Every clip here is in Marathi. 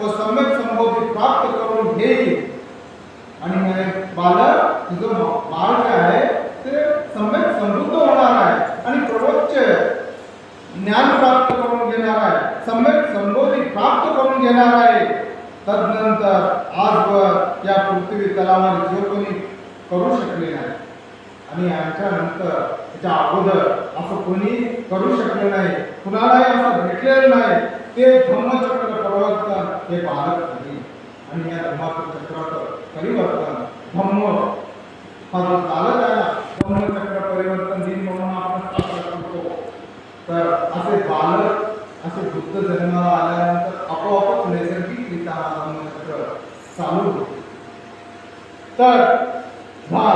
व सम्यक संबोधी प्राप्त करून घेईल आणि बालक तुझं बाळ जे आहे ते सम्यक समृद्ध होणार आहे आणि प्रवोच्च ज्ञान प्राप्त करून घेणार आहे. सम्यक संबोधी प्राप्त करून घेणार आहे. तदनंतर आजवर या पृथ्वी तलावर जो कोणी करू शकले नाही. आणि यांच्यानंतर त्याच्या अगोदर असं कोणी करू शकले नाही. कुणालाही असं भेटलेलं नाही. ते धम्मचक्र प्रवर्तन हे बालक नाही आणि या धर्माचं चक्राचं परिवर्तन धम्म हा जो चालत आहे ना, धम्मचक्र परिवर्तन दिन म्हणून आपण साजरा करतो. तर असे बालक असे बुद्ध जन्माला आल्यानंतर आपोआपच नैसर्गिकरित्या हा धम्मचक्र चालू होतो. तर हा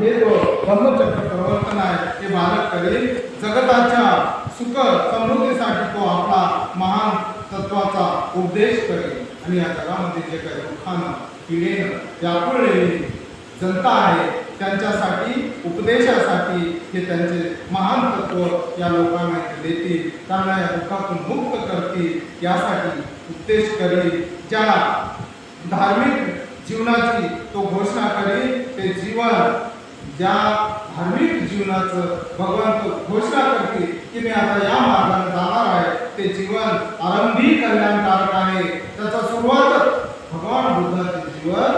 हे जो धम्मचक्र प्रवर्तन आहे ते बालक करेल जगताच्या सुख समृद्धीसाठी तो आपला महान तत्वाचा उपदेश करेल आणि या जगामध्ये जे काही दुःखानं पिढेनं व्याकुळलेली जनता आहे त्यांच्यासाठी उपदेशासाठी हे त्यांचे महान तत्व या लोकांना देतील. त्यांना या दुःखातून मुक्त करतील. यासाठी उपदेश करेल ज्या धार्मिक जीवनाची तो घोषणा करेल ते जीवन ज्या धार्मिक जीवनाचं भगवान घोषणा करते की मी आता या मार्गाने जाणार आहे ते जीवन आरंभी कल्याणकारक आहे त्याचा सुरुवातच भगवान बुद्धाचे जीवन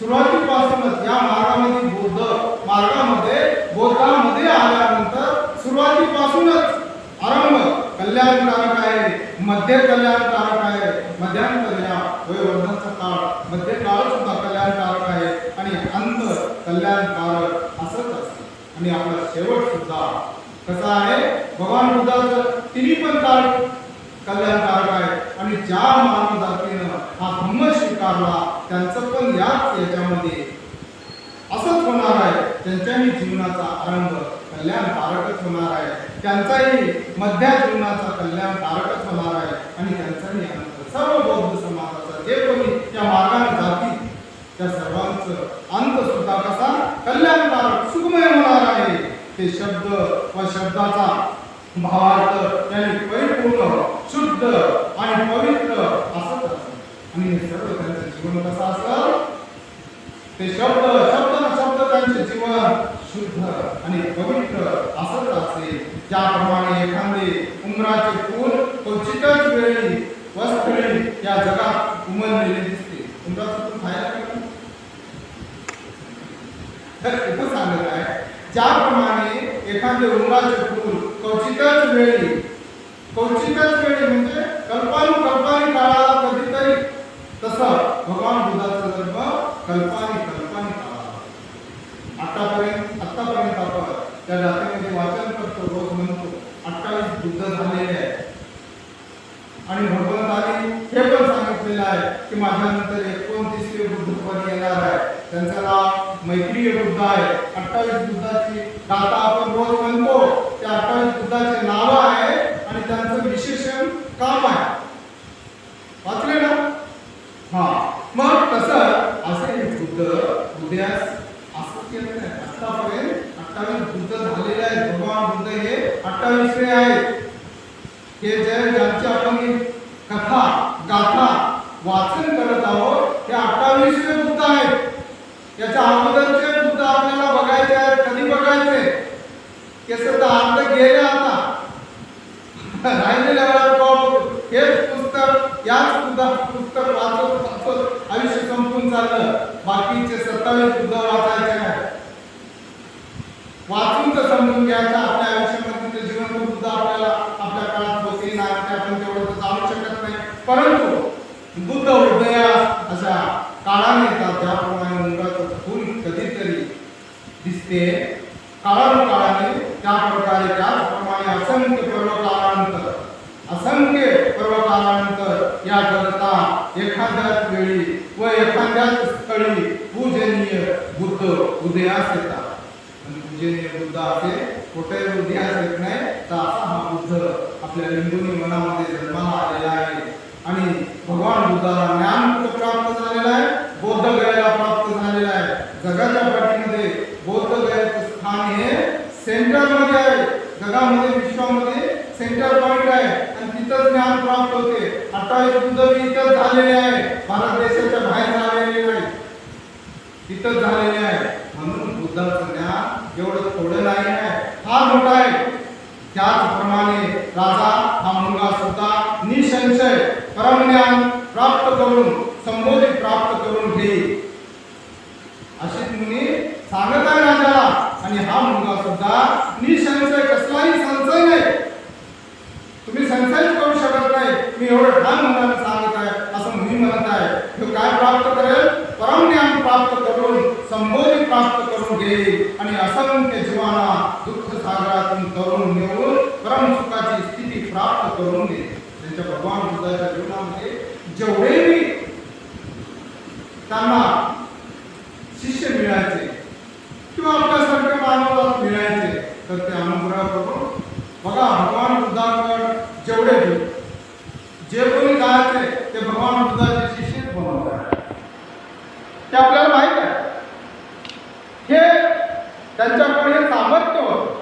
सुरुवातीपासूनच या मार्गामध्ये बुद्ध मार्गामध्ये बौद्धामध्ये आल्यानंतर सुरुवातीपासूनच आरंभ कल्याणकारक आहे मध्य कल्याणकारक आहे मध्यांतर या वयोवर्धनचा काळ मध्य काळ सुद्धा कल्याणकारक आहे आणि अंत कल्याणकारक असंच असते. आणि आपला शेवट सुद्धा कसा आहे? भगवान बुद्धाचं तिन्ही पण काळ कल्याणकारक आहे आणि ज्या मानव जातीनं हा धम्म स्वीकारला त्यांचं पण याच याच्यामध्ये असंच होणार आहे. त्यांच्याही जीवनाचा आरंभ कल्याणकारकच होणार आहे. त्यांचाही मध्या जीवनाचा कल्याणकारकच होणार आहे. आणि त्यांचाही आनंद. सर्व बौद्ध समाजाचा जे कोणी त्या मार्गाने जातील त्या सर्वांचं अंत सुद्धा कसा कल्याणकारक सुखमय होणार आहे. ते शब्द व शब्दाचा भावार्थ त्याने परिपूर्ण शुद्ध आणि पवित्र असत असतं आणि हे सर्व त्यांचं जीवन कसं असतं? ते शब्द शब्द शब्द त्यांचे जीवन शुद्ध आणि पवित्र असत असते ज्याप्रमाणे एखादे उमराचे फूल क्वचितच वेळी वस्त्रेळी या जगात उमललेले दिसते. उमराचं फूल खायला तर इथं सांगत आहे. ज्याप्रमाणे एखादे उमराचे फूल क्वचितच वेळी क्वचितच वेळी म्हणजे कल्पानु कल्पानी काळाला कधीतरी तसं भगवान बुद्धाचा जन्म कल्पानी कल्पानी काळाला. आतापर्यंत आतापर्यंत आपण त्या जातीमध्ये वाचन करतो रोज म्हणतो अठ्ठावीस बुद्ध झालेले आहे आणि भगवंताने हे पण सांगितलेलं आहे की माझ्यानंतर एकोणतीसवे बुद्ध पण येणार आहे. त्यांचं नाव मैत्रीय बुद्ध आहे. अठ्ठावीस बुद्धाची गाथा आपण रोज म्हणतो त्या अठ्ठावीस बुद्धाचे नाव आहे आणि त्यांचं विशेषण काम आहे. वाचले ना? हा. मग कसं असे हे बुद्ध उद्यास असं केलं नाही. आतापर्यंत अठ्ठावीस बुद्ध झालेले आहेत. भगवान बुद्ध हे अठ्ठावीसवे आहेत. हे जे ज्यांची आपण कथा गाथा वाचन करत आहोत ते अठ्ठावीसवे बुद्ध आहेत. याच्या अगोदरचे सुद्धा आपल्याला बघायचे आहेत कधी बघायचे? ते सुद्धा अर्थ गेले आता. राहिलेल्या वेळात हे पुस्तक याच सुद्धा पुस्तक वाचत वाचत आयुष्य संपून चाललं. बाकीचे सत्तावीस सुद्धा वाचायचे नाही वाचून तर समजून घ्यायचा आपल्या आयुष्यामध्ये ते जीवन बुद्ध आपल्याला आपल्या काळात होते नाही ते आपण तेवढं तर जाणू शकत नाही परंतु बुद्ध हृदयास अशा काळाने येतात ज्याप्रमाणे मुंगाचं फूल कधीतरी ते काळानुकाळाने त्या प्रकारे त्याचप्रमाणे असंख्य पर्वकाळानंतर असंख्य पर्वकाळानंतर या जगता एखाद्याच वेळी व एखाद्याच स्थळी पूजनीय बुद्ध उदयास येतात. आणि पूजनीय बुद्ध असे कुठे उदयास येत नाही तर असा हा बुद्ध आपल्या लिंबुनी मनामध्ये जन्माला आलेला आहे. आणि भगवान बुद्धाला ज्ञान प्राप्त झालेला आहे बौद्ध गयाला प्राप्त झालेला आहे. जगाच्या पाठीमध्ये पॉईंट आहे. जगामध्ये विश्वामध्ये सेंटर पॉईंट आहे. आणि तिथंच ज्ञान प्राप्त होते. आता हे बुद्ध इथंच झालेले आहे. भारत देशाच्या बाहेर झालेले नाही. इथंच झालेले आहे. म्हणून बुद्धाचं ज्ञान एवढं थोडं नाही आहे. हा मोठा आहे. त्याचप्रमाणे राजा हा मुलगा सुद्धा निसंशय परमज्ञान प्राप्त करून संबोधित प्राप्त करून घेईल. अशी तुम्ही सांगत आहे राजाला. आणि हा मुलगा सुद्धा निसंशय कसलाही संशय नाही. तुम्ही संशयच करू शकत नाही. मी एवढं ठाम मनाने सांगत आहे असं मी म्हणत आहे. तो काय प्राप्त करेल? परमज्ञान प्राप्त करून संबोधी प्राप्त करून घेईल. आणि असंख्य जीवाला दुःख सागरातून तरुण नेऊन परमसुखाची स्थिती प्राप्त करून देईल त्यांच्या भगवान बुद्धाच्या जीवनामध्ये जेवढेही त्यांना शिष्य मिळायचे किंवा आपल्यासारखे मानवाला मिळायचे तर ते अनुग्रह करून बघा भगवान जेवढे जेवढे जे कोणी जायचे ते भगवान बुद्धाचे शिष्य बनवतात ते आपल्याला माहीत आहे. हे त्यांच्याकडे सामर्थ्य होतं.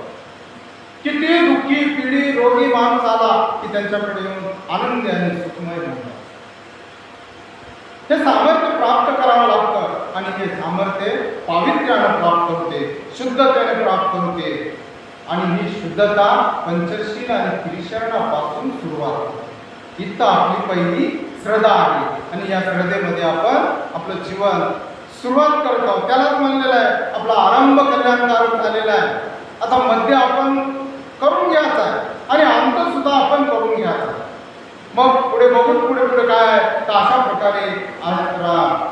किती दुःखी पिढी रोगी माणूस आला की त्यांच्याकडे येऊन आनंदी आणि सुखमय हे सामर्थ्य प्राप्त करावं लागतं आणि हे सामर्थ्य पावित्र्यानं प्राप्त होते शुद्धतेने प्राप्त होते. आणि ही शुद्धता पंचशील आणि त्रिशरणापासून सुरुवात होते. इथं आपली पहिली श्रद्धा आहे. आणि या श्रद्धेमध्ये आपण आपलं जीवन सुरुवात करत आहोत. त्यालाच म्हणलेलं आहे आपला आरंभ कल्याणकारक झालेला आहे. आता मध्य आपण करून घ्यायचा आहे. आणि अंत सुद्धा आपण करून घ्यायचा मग पुढे बघून पुढे पुढे काय तर अशा प्रकारे आज रा-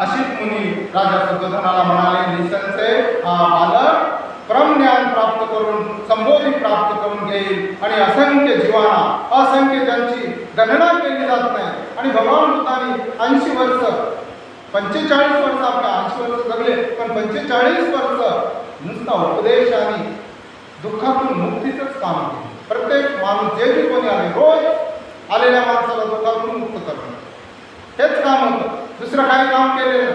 अशीच मुनी राजा सुद्धोधनाला म्हणाले निसंशय हा बालक परमज्ञान प्राप्त करून संबोधी प्राप्त करून घेईल. आणि असंख्य जीवाना असंख्य ज्यांची गणना केली जात नाही. आणि भगवान बुद्धाने ऐंशी वर्ष पंचेचाळीस वर्ष आपल्या ऐंशी वर्ष जगले पण पंचेचाळीस वर्ष नुसता उपदेश आणि दुःखातून मुक्तीचंच काम केलं. प्रत्येक माणूस जे बी कोणी आले रोज आलेल्या माणसाला दुःखातून मुक्त करणं. हेच काम होतं. दुसरं काही काम केलेलं?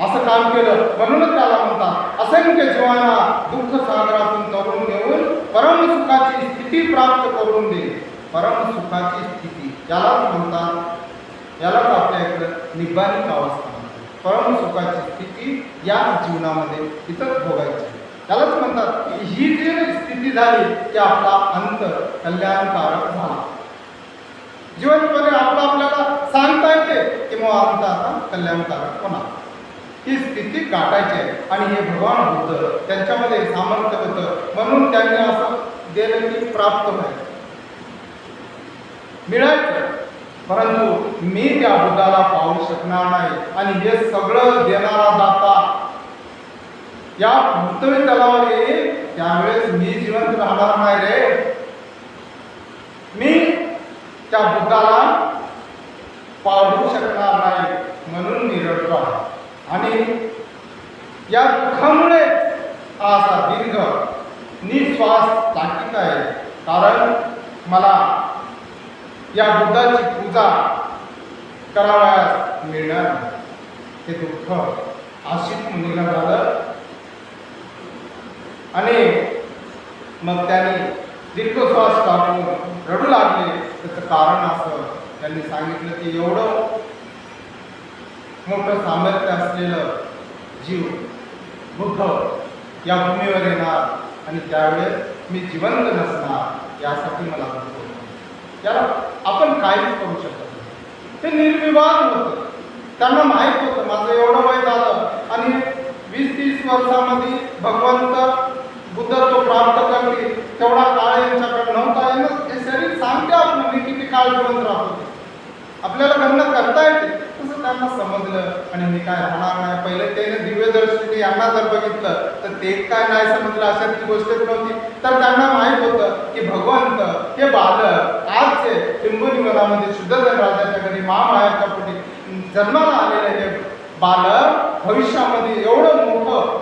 असं काम केलं. म्हणूनच त्याला म्हणतात असंख्य जीवांना दुःख सागरातून तरुण घेऊन परमसुखाची स्थिती प्राप्त करून दे. परमसुखाची स्थिती. यालाच म्हणतात यालाच आपल्या इकडं निब्बाणिक अवस्था म्हणतात. परमसुखाची स्थिती या जीवनामध्ये इथंच भोगायची. त्यालाच म्हणतात ही जी स्थिती झाली की आपला अंत कल्याणकारक झाला. जीवनपणे आपलं आपल्याला सांगता येते की मग आमचा आता कल्याणकारक होणार. ही स्थिती गाठायची आहे. आणि हे भगवान बुद्ध त्यांच्यामध्ये सामर्थ्य होतं. म्हणून त्यांनी असं गेलं की प्राप्त व्हायचं मिळायचं. परंतु मी त्या बुद्धाला पाहू शकणार नाही. आणि हे सगळं देणारा दाता या भूतवी तलावर येईल त्यावेळेस मी जिवंत राहणार नाही रे. मी त्या बुद्धाला पाहू शकणार नाही. म्हणून मी रडतो आहे. आणि या दुःखामुळे हा असा दीर्घ निश्वास ताकीत आहे. कारण मला या बुद्धाची पूजा करावयास मिळणार ते हे दुःख आशित मुलीला झालं. आणि मग त्यांनी दीर्घ श्वास टाकून रडू लागले. त्याचं कारण असं त्यांनी सांगितलं की एवढं मोठं सामर्थ्य असलेलं जीव बुद्ध या भूमीवर येणार आणि त्यावेळेस मी जिवंत नसणार यासाठी मला त्याला आपण काहीच करू शकत नाही. ते निर्विवाद होतं. त्यांना माहीत होतं माझं एवढं वय झालं आणि वीस तीस वर्षामध्ये भगवान बुद्धत्व प्राप्त करतील तेवढा काळ यांच्याकडे नव्हता यानं हे शरीर सांगते आपलं मी किती काळ जिवंत राहतो आपल्याला गणना करता येते तसं त्यांना समजलं आणि मी काय होणार नाही. पहिले त्याने दिव्य दर्शनी यांना जर बघितलं तर ते काय नाही समजलं अशातली गोष्टच नव्हती तर त्यांना माहीत होतं की भगवंत हे बालक आजचे टिंबोनी वनामध्ये शुद्धधन राजाच्या घरी महामायाच्या पोटी जन्माला आलेले हे बालक भविष्यामध्ये एवढं मोठं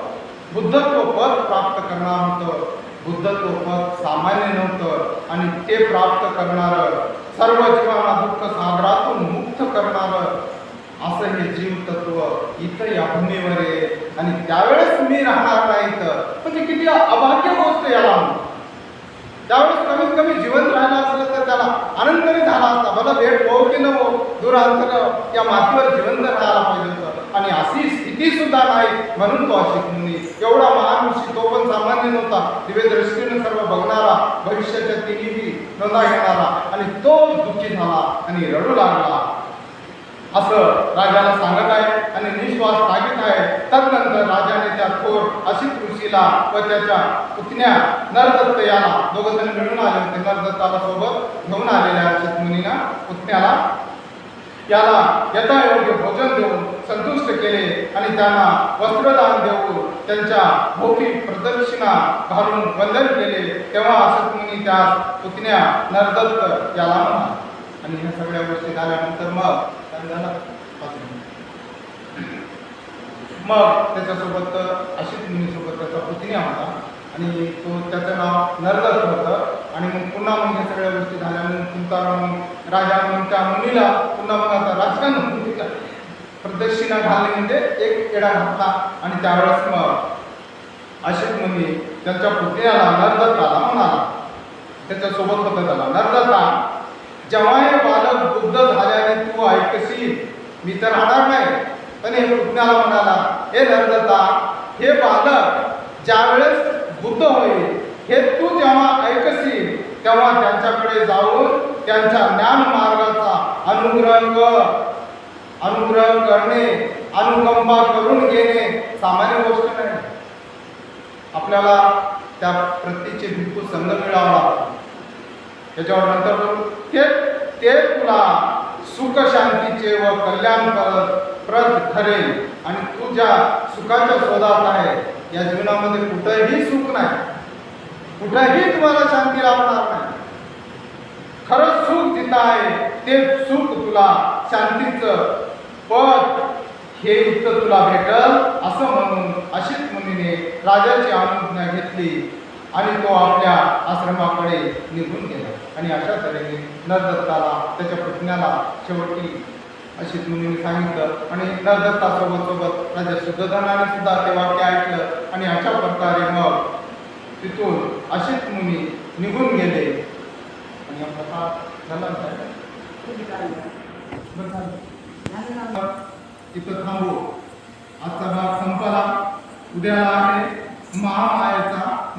बुद्धत्व पद प्राप्त करणार होतं. बुद्धत्व पद सामान्य नव्हतं. आणि ते प्राप्त करणारं सर्व जीवांना दुःख सागरातून मुक्त करणारं असं हे जीव तत्व इथं या भूमीवर आहे आणि त्यावेळेस मी राहणार नाही इथं. म्हणजे किती अभाग्य गोष्ट याला. त्यावेळेस कमीत कमी जिवंत राहिला असलं तर त्याला आनंद झाला असता. भला भेट हो की न हो या मातीवर जिवंत राहायला पाहिजे होतं. आणि अशी स्थिती सुद्धा नाही म्हणून तो अशी मुनी. एवढा महान ऋषी तो पण सामान्य नव्हता. दिव्य दृष्टीने सर्व बघणारा भविष्याच्या तिन्ही नोंदा घेणारा. आणि तो दुःखी झाला आणि रडू लागला. असं राजाला सांगत आहे आणि निश्वास टाकीत आहे. तदनंतर राजाने त्या थोर अशी ऋषीला व त्याच्या पुतण्या नरदत्त याला दोघंजण मिळून आले होते. नरदत्ताला सोबत घेऊन आलेल्या अशित पुतण्याला याला यथायोग्य भोजन देऊन संतुष्ट केले आणि त्यांना वस्त्रदान देऊन त्यांच्या भोवती प्रदक्षिणा घालून वंदन केले. तेव्हा असतमुनी त्यास त्या पुतण्या नरदत्त याला म्हणाला. आणि ह्या सगळ्या गोष्टी झाल्यानंतर मग आपल्याला मग त्याच्यासोबत अशीच मुनीसोबत त्याचा पुतण्या होता. आणि तो त्याचं नाव नरदत्त होतं. आणि मग पुन्हा मग ह्या सगळ्या गोष्टी झाल्या. मग तुमचा मग राजा मग त्या मुनीला पुन्हा मग आता राजकारण म्हणून तिला प्रदक्षिणा घालणे म्हणजे एक येडा घातला आणि त्यावेळेस मग अशोक मुनी त्यांच्या पुतण्याला नरदत्ताला म्हणाला. त्याच्यासोबत होता त्याला नरदत्ता जेव्हा वृद्ध झाल्याने तू ऐकशील. मी तर राहणार नाही. पण हे रुग्णाला म्हणाला? हे नरदत्ता हे बालक ज्यावेळेस बुद्ध होईल हे तू जेव्हा ऐकशील तेव्हा त्यांच्याकडे जाऊन त्यांच्या ज्ञान मार्गाचा अनुग्रह कर. अनुग्रह करणे अनुकंपा करून घेणे सामान्य गोष्ट नाही. आपल्याला त्या प्रतीचे भिक्खू संघ मिळावा त्याच्यावर नंतर ते ते तुला सुख शांतीचे व कल्याण प्रद ठरेल. आणि तू ज्या सुखाच्या शोधात आहे या जीवनामध्ये कुठंही सुख नाही. कुठंही तुम्हाला शांती लाभणार नाही. खरंच सुख जिथं आहे ते सुख तुला शांतीचं पद हे युक्त तुला भेटल असं म्हणून अशीच मुनीने राजाची अनुज्ञा घेतली आणि तो आपल्या आश्रमाकडे निघून गेला. आणि अशा तऱ्हेने नरदत्ताला त्याच्या पुतण्याला शेवटी अशीच मुनीने सांगितलं. आणि नरदत्तासोबत सोबत राजा शुद्धधनाने सुद्धा ते वाक्य ऐकलं. आणि अशा प्रकारे मग तिथून अशीच मुनी निघून गेले. आणि झाला तिथं थांबू. आजचा भाग संपला. उद्याला आहे महामायेचा